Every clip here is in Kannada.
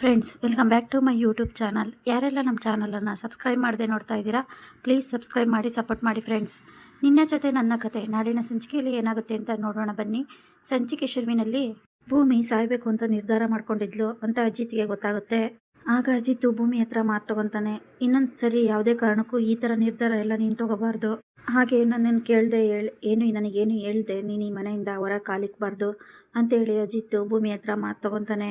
Friends welcome back to my YouTube channel ಯಾರೆಲ್ಲ ನಮ್ಮ ಚಾನಲನ್ನು ಸಬ್ಸ್ಕ್ರೈಬ್ ಮಾಡದೆ ನೋಡ್ತಾ ಇದ್ದೀರಾ ಪ್ಲೀಸ್ ಸಬ್ಸ್ಕ್ರೈಬ್ ಮಾಡಿ ಸಪೋರ್ಟ್ ಮಾಡಿ ಫ್ರೆಂಡ್ಸ್ ನಿನ್ನ ಜೊತೆ ನನ್ನ ಕತೆ, ನಾಳಿನ ಸಂಚಿಕೆಯಲ್ಲಿ ಏನಾಗುತ್ತೆ ಅಂತ ನೋಡೋಣ ಬನ್ನಿ. ಸಂಚಿಕೆ ಶುರುವಿನಲ್ಲಿ ಭೂಮಿ ಸಾಯಬೇಕು ಅಂತ ನಿರ್ಧಾರ ಮಾಡ್ಕೊಂಡಿದ್ಲು ಅಂತ ಅಜಿತ್ಗೆ ಗೊತ್ತಾಗುತ್ತೆ. ಆಗ ಅಜಿತ್ತು ಭೂಮಿ ಹತ್ರ ಮಾತು ತಗೊಂತಾನೆ, ಇನ್ನೊಂದು ಸರಿ ಯಾವುದೇ ಕಾರಣಕ್ಕೂ ಈ ಥರ ನಿರ್ಧಾರ ಎಲ್ಲ ನೀನು ತಗೋಬಾರ್ದು. ಹಾಗೆ ನನ್ನನ್ನು ಕೇಳದೆ ಹೇಳಿ, ಏನು ನನಗೇನು ಹೇಳ್ದೆ ನೀನು ಈ ಮನೆಯಿಂದ ಹೊರ ಕಾಲಿಕ್ಬಾರ್ದು, ಅಂತೇಳಿ ಅಜಿತ್ತು ಭೂಮಿ ಹತ್ರ ಮಾತು ತಗೊಂತಾನೆ.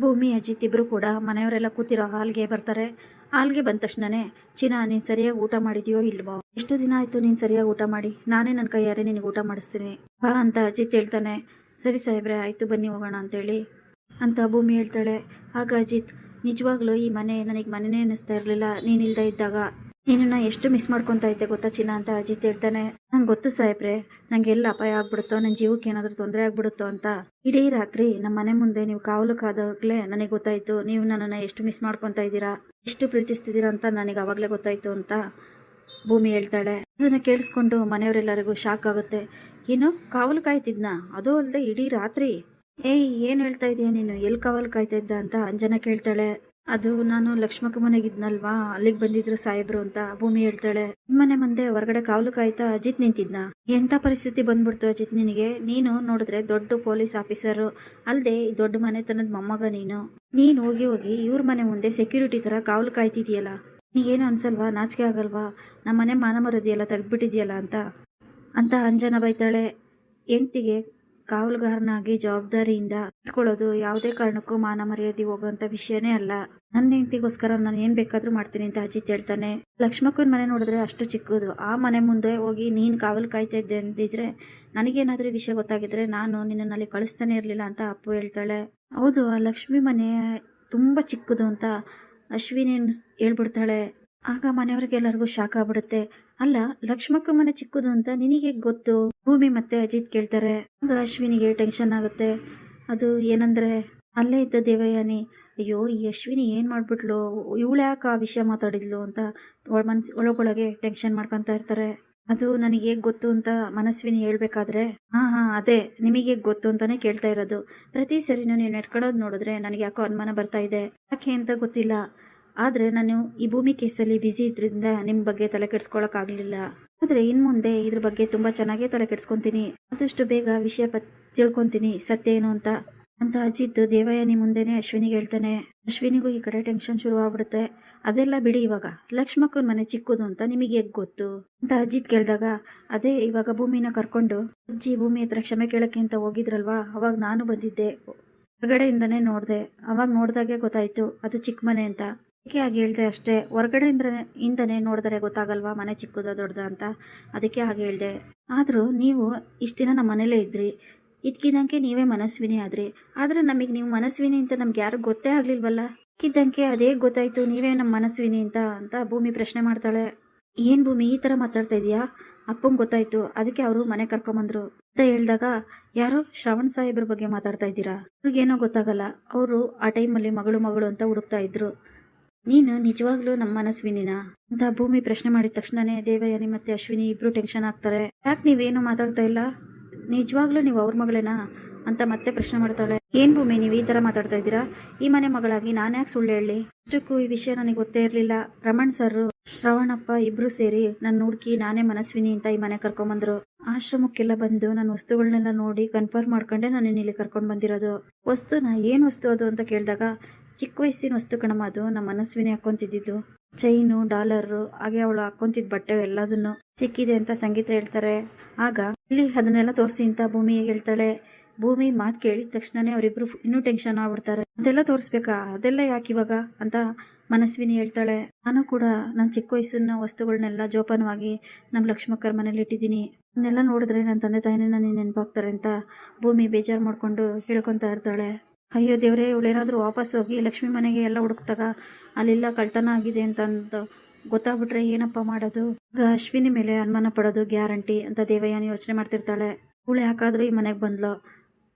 ಭೂಮಿ ಅಜಿತ್ ಇಬ್ರು ಕೂಡ ಮನೆಯವರೆಲ್ಲ ಕೂತಿರೋ ಹಾಲ್ಗೆ ಬರ್ತಾರೆ. ಹಾಲ್ಗೆ ಬಂದ ತಕ್ಷಣನೇ, ಚಿನ್ನ, ನೀನು ಸರಿಯಾಗಿ ಊಟ ಮಾಡಿದ್ಯೋ ಇಲ್ವೋ? ಎಷ್ಟು ದಿನ ಆಯಿತು ನೀನು ಸರಿಯಾಗಿ ಊಟ ಮಾಡಿ. ನಾನೇ ನನ್ನ ಕೈಯಾರೆ ನಿನಗೆ ಊಟ ಮಾಡಿಸ್ತೀನಿ. ಬಾ, ಅಂತ ಅಜಿತ್ ಹೇಳ್ತಾನೆ ಸರಿ ಸಾಹೇಬ್ರೆ, ಆಯಿತು, ಬನ್ನಿ ಹೋಗೋಣ ಅಂತೇಳಿ ಅಂತ ಭೂಮಿ ಹೇಳ್ತಾಳೆ. ಆಗ ಅಜಿತ್, ನಿಜವಾಗ್ಲೂ ಈ ಮನೆ ನನಗೆ ಮನೆನೇ ಅನ್ನಿಸ್ತಾ ಇರಲಿಲ್ಲ. ನೀನು ಇಲ್ದೇ ಇದ್ದಾಗ ನಿನ್ನನ್ನು ಎಷ್ಟು ಮಿಸ್ ಮಾಡ್ಕೊತಾ ಇದ್ದೆ ಗೊತ್ತಾ ಚಿನ್ನ ಅಂತ ಅಜಿತ್ ಹೇಳ್ತಾನೆ. ನಂಗೆ ಗೊತ್ತು ಸಾಹೇಬ್ರೆ, ನಂಗೆ ಎಲ್ಲ ಅಪಾಯ ಆಗ್ಬಿಡುತ್ತೋ ನನ್ನ ಜೀವಕ್ಕೆ ಏನಾದರೂ ತೊಂದರೆ ಆಗ್ಬಿಡುತ್ತೋ ಅಂತ. ಇಡೀ ರಾತ್ರಿ ನಮ್ಮ ಮನೆ ಮುಂದೆ ನೀವು ಕಾವಲು ಕಾದಾಗಲೇ ನನಗೆ ಗೊತ್ತಾಯಿತು, ನೀವು ನನ್ನನ್ನು ಎಷ್ಟು ಮಿಸ್ ಮಾಡ್ಕೊತಾ ಇದ್ದೀರಾ ಎಷ್ಟು ಪ್ರೀತಿಸ್ತಿದ್ದೀರಾ ಅಂತ ನನಗೆ ಆವಾಗಲೇ ಗೊತ್ತಾಯಿತು ಅಂತ ಭೂಮಿ ಹೇಳ್ತಾಳೆ. ಅದನ್ನು ಕೇಳಿಸ್ಕೊಂಡು ಮನೆಯವರೆಲ್ಲರಿಗೂ ಶಾಕ್ ಆಗುತ್ತೆ. ಏನು ಕಾವಲು ಕಾಯ್ತಿದ್ನಾ? ಅದು ಅಲ್ಲದೆ ಇಡೀ ರಾತ್ರಿ. ಏಯ್, ಏನು ಹೇಳ್ತಾ ಇದೀಯ ನೀನು? ಎಲ್ಲಿ ಕಾವಲು ಕಾಯ್ತಾ ಇದ್ದ ಅಂತ ಅಂಜನ ಕೇಳ್ತಾಳೆ. ಅದು ನಾನು ಲಕ್ಷ್ಮಕ್ಕ ಮನೆಗಿದ್ನಲ್ವಾ ಅಲ್ಲಿಗೆ ಬಂದಿದ್ರು ಸಾಹೇಬ್ರು ಅಂತ ಭೂಮಿ ಹೇಳ್ತಾಳೆ. ನಿಮ್ಮನೆ ಮುಂದೆ ಹೊರಗಡೆ ಕಾವಲು ಕಾಯ್ತಾ ಅಜಿತ್ ನಿಂತಿದ್ನ. ಎಂತ ಪರಿಸ್ಥಿತಿ ಬಂದ್ಬಿಡ್ತು ಅಜಿತ್ ನಿನಗೆ? ನೀನು ನೋಡಿದ್ರೆ ದೊಡ್ಡ ಪೊಲೀಸ್ ಆಫೀಸರ್. ಅಲ್ಲದೆ ದೊಡ್ಡ ಮನೆತನದ ಮೊಮ್ಮಗ ನೀನು. ನೀನು ಹೋಗಿ ಹೋಗಿ ಇವ್ರ ಮನೆ ಮುಂದೆ ಸೆಕ್ಯೂರಿಟಿ ಥರ ಕಾವಲು ಕಾಯ್ತಿದ್ಯಲ್ಲ. ನೀಗೇನು ಅನ್ಸಲ್ವಾ? ನಾಚಿಕೆ ಆಗಲ್ವಾ? ನಮ್ಮನೆ ಮಾನ ಮರದಿಯಲ್ಲ ತೆಗ್ದ್ಬಿಟ್ಟಿದ್ಯಲ್ಲ ಅಂತ. ಅಂತ ಅಂಜನ ಬೈತಾಳೆ. ಹೆಂಡ್ತಿಗೆ ಕಾವಲುಗಾರನಾಗಿ ಜವಾಬ್ದಾರಿಯಿಂದ ಕೊಳ್ಳೋದು ಯಾವುದೇ ಕಾರಣಕ್ಕೂ ಮಾನ ಮರ್ಯಾದೆ ಹೋಗುವಂತ ವಿಷಯನೇ ಅಲ್ಲ. ನನ್ನ ಹೆಂಡತಿಗೋಸ್ಕರ ನಾನು ಏನ್ ಬೇಕಾದ್ರೂ ಮಾಡ್ತೀನಿ ಅಂತ ಅಜಿತ್ ಹೇಳ್ತಾನೆ. ಲಕ್ಷ್ಮಕ್ಕನ ಮನೆ ನೋಡಿದ್ರೆ ಅಷ್ಟು ಚಿಕ್ಕದು. ಆ ಮನೆ ಮುಂದೆ ಹೋಗಿ ನೀನು ಕಾವಲು ಕಾಯ್ತಾ ಇದ್ದೆ ಅಂದಿದ್ರೆ ನನಗೇನಾದ್ರೂ ವಿಷಯ ಗೊತ್ತಾಗಿದ್ರೆ ನಾನು ನಿನ್ನಲ್ಲಿ ಕಳಿಸ್ತಾನೆ ಇರಲಿಲ್ಲ ಅಂತ ಅಪ್ಪು ಹೇಳ್ತಾಳೆ. ಹೌದು, ಆ ಲಕ್ಷ್ಮಿ ಮನೆ ತುಂಬಾ ಚಿಕ್ಕದು ಅಂತ ಅಶ್ವಿನಿ ಹೇಳ್ಬಿಡ್ತಾಳೆ. ಆಗ ಮನೆಯವ್ರಿಗೆಲ್ಲರಿಗೂ ಶಾಕ್ ಆಗ್ಬಿಡುತ್ತೆ. ಅಲ್ಲ ಲಕ್ಷ್ಮಕ್ಕ ಮನೆ ಚಿಕ್ಕದು ಅಂತ ನಿನಗೆ ಗೊತ್ತು? ಭೂಮಿ ಮತ್ತೆ ಅಜಿತ್ ಕೇಳ್ತಾರೆ. ಆಗ ಅಶ್ವಿನಿಗೆ ಟೆನ್ಷನ್ ಆಗುತ್ತೆ. ಅದು ಏನಂದ್ರೆ, ಅಲ್ಲೇ ಇದ್ದ ದೇವಯಾನಿ, ಅಯ್ಯೋ, ಈ ಅಶ್ವಿನಿ ಏನು ಮಾಡ್ಬಿಟ್ಲು? ಇವಳು ಯಾಕೆ ಆ ವಿಷಯ ಮಾತಾಡಿದ್ಲು? ಅಂತ ಮನ್ಸ್, ಒಳಗೊಳಗೆ ಟೆನ್ಷನ್ ಮಾಡ್ಕೊತಾ ಇರ್ತಾರೆ. ಅದು ನನಗೆ ಗೊತ್ತು ಅಂತ ಮನಸ್ವಿನಿ ಹೇಳ್ಬೇಕಾದ್ರೆ, ಹಾ ಹಾ, ಅದೇ, ನಿಮಗೆ ಗೊತ್ತು ಅಂತಾನೆ ಕೇಳ್ತಾ ಇರೋದು. ಪ್ರತಿ ಸರಿನೂ ನೀವು ನಡ್ಕೊಳ್ಳೋದು ನೋಡಿದ್ರೆ ನನಗೆ ಯಾಕೋ ಅನುಮಾನ ಬರ್ತಾ ಇದೆ. ಯಾಕೆ ಅಂತ ಗೊತ್ತಿಲ್ಲ. ಆದರೆ ನಾನು ಈ ಭೂಮಿ ಕೇಸಲ್ಲಿ ಬ್ಯುಸಿ ಇದ್ರಿಂದ ನಿಮ್ಮ ಬಗ್ಗೆ ತಲೆ ಕೆಡ್ಸ್ಕೊಳಕ್ಕಾಗಲಿಲ್ಲ. ಆದರೆ ಇನ್ನು ಮುಂದೆ ಇದ್ರ ಬಗ್ಗೆ ತುಂಬ ಚೆನ್ನಾಗೇ ತಲೆ ಕೆಡ್ಸ್ಕೊತೀನಿ. ಆದಷ್ಟು ಬೇಗ ವಿಷಯ ಪತ್, ತಿಳ್ಕೊತೀನಿ. ಸತ್ಯ ಏನು ಅಂತ. ಅಂತ ಅಜಿತ್ ದೇವಯಾನಿ ಮುಂದೆನೆ ಅಶ್ವಿನಿಗೆ ಹೇಳ್ತಾನೆ. ಅಶ್ವಿನಿಗೂ ಈ ಕಡೆ ಟೆನ್ಷನ್ ಶುರು ಆಗ್ಬಿಡುತ್ತೆ. ಅದೆಲ್ಲ ಬಿಡಿ ಇವಾಗ. ಲಕ್ಷ್ಮಕ್ಕನ ಮನೆ ಚಿಕ್ಕದು ಅಂತ ನಿಮಗೆ ಹೇಗೆ ಗೊತ್ತು? ಅಂತ ಅಜಿತ್ ಕೇಳಿದಾಗ, ಅದೇ ಇವಾಗ ಭೂಮಿನ ಕರ್ಕೊಂಡು ಅಜ್ಜಿ ಭೂಮಿ ಹತ್ರ ಕ್ಷಮೆ ಕೇಳಕ್ಕೆ ಅಂತ ಹೋಗಿದ್ರಲ್ವಾ? ಅವಾಗ ನಾನು ಬಂದಿದ್ದೆ. ಹೊರಗಡೆಯಿಂದನೇ ನೋಡಿದೆ. ಅವಾಗ ನೋಡಿದಾಗೆ ಗೊತ್ತಾಯ್ತು. ಅದು ಚಿಕ್ಕ ಮನೆ ಅಂತ. ಅದಕ್ಕೆ ಹಾಗೆ ಹೇಳ್ದೆ ಅಷ್ಟೇ ಹೊರಗಡೆಯಿಂದ ಇಂದನೇ ನೋಡಿದ್ರೆ ಗೊತ್ತಾಗಲ್ವಾ ಮನೆ ಚಿಕ್ಕದ ದೊಡ್ಡದ ಅಂತ? ಅದಕ್ಕೆ ಹಾಗೆ ಹೇಳಿದೆ, ಆದರೂ ನೀವು ಇಷ್ಟು ದಿನ ನಮ್ಮ ಮನೇಲೇ ಇದ್ರಿ ಇದಕ್ಕಿದ್ದಂಗೆ ನೀವೇ ಮನಸ್ವಿನಿ ಆದ್ರಿ, ಆದರೆ ನಮಗೆ ನೀವು ಮನಸ್ವಿನಿ ಅಂತ ನಮ್ಗೆ ಯಾರು ಗೊತ್ತೇ ಆಗ್ಲಿಲ್ವಲ್ಲ? ಇದಕ್ಕಿದ್ದಂಗೆ ಅದೇ ಗೊತ್ತಾಯ್ತು, ನೀವೇ ನಮ್ಮ ಮನಸ್ವಿನಿ ಅಂತ ಅಂತ ಭೂಮಿ ಪ್ರಶ್ನೆ ಮಾಡ್ತಾಳೆ. ಏನು ಭೂಮಿ, ಈ ಥರ ಮಾತಾಡ್ತಾ ಇದೀಯಾ ಅಪ್ಪಂಗೆ ಗೊತ್ತಾಯ್ತು, ಅದಕ್ಕೆ ಅವರು ಮನೆ ಕರ್ಕೊಂಬಂದ್ರು. ಅಂತ ಹೇಳಿದಾಗ, ಯಾರೋ ಶ್ರವಣ್ ಸಾಹೇಬ್ರ ಬಗ್ಗೆ ಮಾತಾಡ್ತಾ ಇದ್ದೀರಾ? ಅವ್ರಿಗೇನೋ ಗೊತ್ತಾಗಲ್ಲ, ಅವರು ಆ ಟೈಮಲ್ಲಿ ಮಗಳು ಮಗಳು ಅಂತ ಹುಡುಕ್ತಾ ಇದ್ರು. ನೀನು ನಿಜವಾಗ್ಲೂ ನಮ್ಮ ಮನಸ್ವಿನಿನ? ಅಂತ ಭೂಮಿ ಪ್ರಶ್ನೆ ಮಾಡಿದ ತಕ್ಷಣನೇ ದೇವಯಾನಿ ಮತ್ತೆ ಅಶ್ವಿನಿ ಇಬ್ರು ಟೆನ್ಷನ್ ಆಗ್ತಾರೆ. ಯಾಕೆ ನೀವೇನು ಮಾತಾಡ್ತಾ ಇಲ್ಲ? ನಿಜವಾಗ್ಲೂ ನೀವು ಅವ್ರ ಮಗಳೇನಾ? ಅಂತ ಮತ್ತೆ ಪ್ರಶ್ನೆ ಮಾಡ್ತಾಳೆ. ಏನ್ ಭೂಮಿ, ನೀವು ಈ ತರ ಮಾತಾಡ್ತಾ ಇದ್ದೀರಾ? ಈ ಮನೆ ಮಗಳಾಗಿ ನಾನು ಯಾಕೆ ಸುಳ್ಳು ಹೇಳಿ? ಅಷ್ಟಕ್ಕೂ ಈ ವಿಷಯ ನನಗೆ ಗೊತ್ತೇ ಇರಲಿಲ್ಲ. ರಮಣ್ ಸರ್ ಶ್ರವಣಪ್ಪ ಇಬ್ರು ಸೇರಿ ನನ್ನ ಹುಡುಕಿ ನಾನೇ ಮನಸ್ವಿನಿ ಅಂತ ಈ ಮನೆ ಕರ್ಕೊಂಬಂದ್ರು. ಆಶ್ರಮಕ್ಕೆಲ್ಲ ಬಂದು ನನ್ನ ವಸ್ತುಗಳನ್ನೆಲ್ಲ ನೋಡಿ ಕನ್ಫರ್ಮ್ ಮಾಡ್ಕೊಂಡೆ ನಾನು ಇಲ್ಲಿ ಕರ್ಕೊಂಡು ಬಂದಿರೋದು. ವಸ್ತುನ? ಏನು ವಸ್ತು ಅದು? ಅಂತ ಕೇಳಿದಾಗ ಚಿಕ್ಕ ವಯಸ್ಸಿನ ವಸ್ತು ಕಣಮ್ಮ ಅದು. ನಮ್ಮ ಮನಸ್ವಿನೇ ಹಾಕೊಂತಿದ್ದು ಚೈನು, ಡಾಲರು, ಹಾಗೆ ಅವಳು ಹಾಕೊಂತಿದ್ ಬಟ್ಟೆ ಎಲ್ಲದನ್ನು ಸಿಕ್ಕಿದೆ ಅಂತ ಸಂಗೀತ ಹೇಳ್ತಾರೆ. ಆಗ ಇಲ್ಲಿ ಅದನ್ನೆಲ್ಲ ತೋರಿಸಿ ಅಂತ ಭೂಮಿ ಹೇಳ್ತಾಳೆ. ಭೂಮಿ ಮಾತು ಕೇಳಿದ ತಕ್ಷಣನೇ ಅವರಿಬ್ರು ಇನ್ನೂ ಟೆನ್ಷನ್ ಆಗ್ಬಿಡ್ತಾರೆ. ಅದೆಲ್ಲ ತೋರಿಸ್ಬೇಕಾ? ಅದೆಲ್ಲ ಯಾಕೆ ಇವಾಗ? ಅಂತ ಮನಸ್ವಿನಿ ಹೇಳ್ತಾಳೆ. ನಾನು ಕೂಡ ನನ್ನ ಚಿಕ್ಕ ವಯಸ್ಸಿನ ವಸ್ತುಗಳನ್ನೆಲ್ಲ ಜೋಪಾನವಾಗಿ ನಮ್ಮ ಲಕ್ಷ್ಮಕ್ಕರ ಮನೇಲಿ ಇಟ್ಟಿದ್ದೀನಿ. ಅದನ್ನೆಲ್ಲ ನೋಡಿದ್ರೆ ನನ್ನ ತಂದೆ ತಾಯಿನೇ ನನಗೆ ನೆನಪಾಗ್ತಾರೆ ಅಂತ ಭೂಮಿ ಬೇಜಾರು ಮಾಡ್ಕೊಂಡು ಹೇಳ್ಕೊತಾ ಇರ್ತಾಳೆ. ಅಯ್ಯೋ ದೇವರೇ ಇವಳೇನಾದರೂ ವಾಪಸ್ ಹೋಗಿ ಲಕ್ಷ್ಮಿ ಮನೆಗೆ ಎಲ್ಲ ಹುಡುಕ್ತಾಗ ಅಲ್ಲೆಲ್ಲ ಕಳ್ತನ ಆಗಿದೆ ಅಂತ ಗೊತ್ತಾಗ್ಬಿಟ್ರೆ ಏನಪ್ಪ ಮಾಡೋದು? ಈಗ ಅಶ್ವಿನಿ ಮೇಲೆ ಅನುಮಾನ ಪಡೋದು ಗ್ಯಾರಂಟಿ ಅಂತ ದೇವಯ್ಯನ ಯೋಚನೆ ಮಾಡ್ತಿರ್ತಾಳೆ. ಇವಳು ಯಾಕಾದರೂ ಈ ಮನೆಗೆ ಬಂದ್ಲು.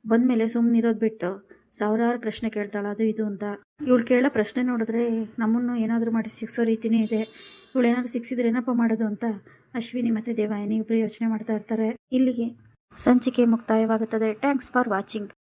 ಬಂದಮೇಲೆ ಸುಮ್ಮನಿರೋದು ಬಿಟ್ಟು ಸಾವಿರಾರು ಪ್ರಶ್ನೆ ಕೇಳ್ತಾಳೆ, ಅದು ಇದು ಅಂತ. ಇವಳು ಕೇಳೋ ಪ್ರಶ್ನೆ ನೋಡಿದ್ರೆ ನಮ್ಮನ್ನು ಏನಾದರೂ ಮಾಡಿ ಸಿಕ್ಸೋ ರೀತಿನೇ ಇದೆ. ಇವಳು ಏನಾದರೂ ಸಿಕ್ಸಿದ್ರೆ ಏನಪ್ಪ ಮಾಡೋದು ಅಂತ ಅಶ್ವಿನಿ ಮತ್ತು ದೇವಾಯನಿ ಇಬ್ಬರು ಯೋಚನೆ ಮಾಡ್ತಾ ಇರ್ತಾರೆ. ಇಲ್ಲಿಗೆ ಸಂಚಿಕೆ ಮುಕ್ತಾಯವಾಗುತ್ತದೆ. Thanks for watching